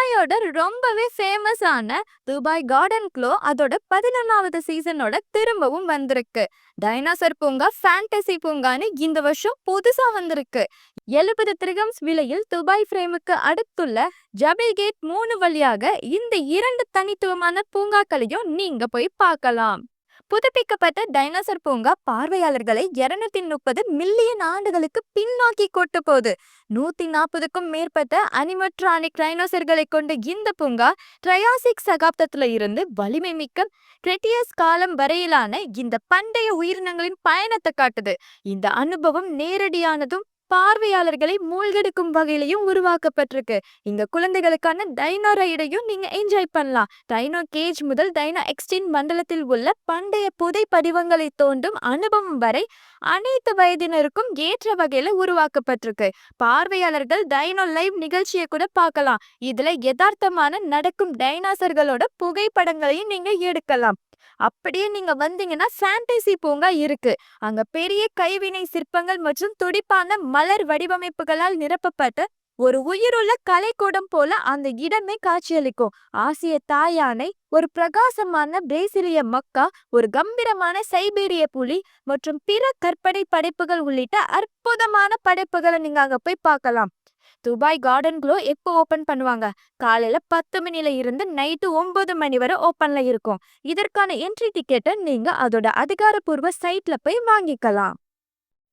துபாயோட ரொம்பவே ஃபேமஸான Dubai garden glow அதோட பதினொன்னாவது சீசனோட திரும்பவும் வந்திருக்கு. டைனோசர் பூங்கா ஃபேண்டசி பூங்கான்னு இந்த வருஷம் புதுசா வந்திருக்கு. எழுபது திரிகம்ஸ் விலையில் துபாய் ஃப்ரேமுக்கு அடுத்துள்ள ஜபில் கேட் மூணு வழியாக இந்த இரண்டு தனித்துவமான பூங்காக்களையும் நீங்க போய் பார்க்கலாம். புதுப்பிக்கப்பட்ட டைனோசர் பூங்கா பார்வையாளர்களை இருநூத்தி முப்பது மில்லியன் ஆண்டுகளுக்கு பின்னோக்கி கொட்டு போகுது. நூத்தி நாற்பதுக்கும் மேற்பட்ட அனிமட்ரானிக் டைனோசர்களை கொண்ட இந்த பூங்கா ட்ரையாசிக் சகாப்தத்துல இருந்து வலிமை மிக்க கிரெட்டியஸ் காலம் வரையிலான இந்த பண்டைய உயிரினங்களின் பயணத்தை காட்டுது. இந்த அனுபவம் நேரடியானதும் பார்வையாளர்களை மூழ்கெடுக்கும் வகையிலையும் உருவாக்கப்பட்டிருக்கு. இங்க குழந்தைகளுக்கான டைனோ ரைடையும் நீங்க என்ஜாய் பண்ணலாம். டைனோ கேஜ் முதல் டைனோ எக்ஸ்டின் மண்டலத்தில் உள்ள பண்டைய புதை படிவங்களை தோண்டும் அனுபவம் வரை அனைத்து வயதினருக்கும் ஏற்ற வகையில உருவாக்கப்பட்டிருக்கு. பார்வையாளர்கள் டைனோ லைவ் நிகழ்ச்சியை கூட பார்க்கலாம். இதுல யதார்த்தமான நடக்கும் டைனாசர்களோட புகைப்படங்களையும் நீங்க எடுக்கலாம். அப்படியே நீங்க வந்தீங்கன்னா சாண்டசி பூங்கா இருக்கு. அங்க பெரிய கைவினை சிற்பங்கள் மற்றும் துடிப்பான மலர் வடிவமைப்புகளால் நிரப்பப்பட்ட ஒரு உயிருள்ள கலைக்கூடம் போல அந்த இடமே காட்சியளிக்கும். ஆசிய தாயானை ஒரு பிரகாசமான பிரேசிலிய மக்கா ஒரு கம்பீரமான சைபீரிய புலி மற்றும் பிற கற்பனை படைப்புகள் உள்ளிட்ட அற்புதமான படைப்புகளை நீங்க அங்க போய் பார்க்கலாம். துபாய் கார்டன் க்ளோ எப்போ ஓபன் பண்ணுவாங்க? காலையில பத்து மணில இருந்து நைட்டு ஒன்பது மணி வரை ஓபன்ல இருக்கும். இதற்கான என்ட்ரி டிக்கெட்டை நீங்க அதோட அதிகாரப்பூர்வ சைட்ல போய் வாங்கிக்கலாம்.